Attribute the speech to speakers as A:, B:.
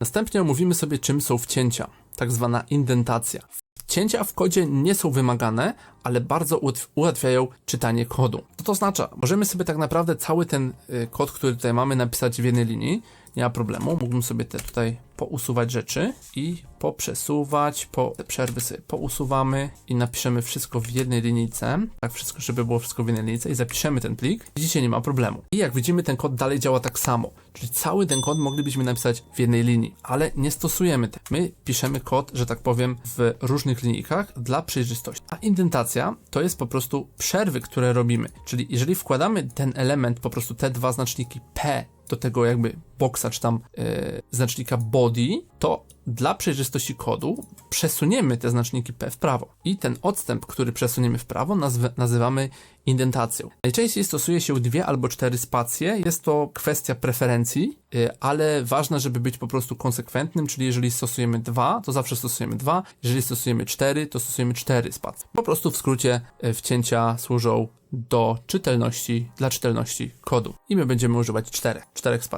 A: Następnie omówimy sobie, czym są wcięcia, tak zwana indentacja. Cięcia w kodzie nie są wymagane, ale bardzo ułatw- ułatwiają czytanie kodu. Co to oznacza? Możemy sobie tak naprawdę cały ten y, kod, który tutaj mamy, napisać w jednej linii. Nie ma problemu. Mógłbym sobie te tutaj pousuwać rzeczy i poprzesuwać, po te przerwy sobie pousuwamy i napiszemy wszystko w jednej linijce. Tak, wszystko, żeby było wszystko w jednej linijce i zapiszemy ten plik. Widzicie, nie ma problemu. I jak widzimy, ten kod dalej działa tak samo. Czyli cały ten kod moglibyśmy napisać w jednej linii, ale nie stosujemy tego. My piszemy kod, że tak powiem, w różnych linijkach dla przejrzystości. A indentacja to jest po prostu przerwy, które robimy. Czyli jeżeli wkładamy ten element, po prostu te dwa znaczniki P do tego jakby boksa, czy tam e, znacznika body, to dla przejrzystości kodu przesuniemy te znaczniki P w prawo. I ten odstęp, który przesuniemy w prawo, nazw- nazywamy indentacją. Najczęściej stosuje się dwie albo cztery spacje. Jest to kwestia preferencji, y, ale ważne, żeby być po prostu konsekwentnym, czyli jeżeli stosujemy dwa, to zawsze stosujemy dwa. Jeżeli stosujemy cztery, to stosujemy cztery spacje. Po prostu w skrócie y, wcięcia służą do czytelności, dla czytelności kodu. I my będziemy używać czterech, czterech spacji.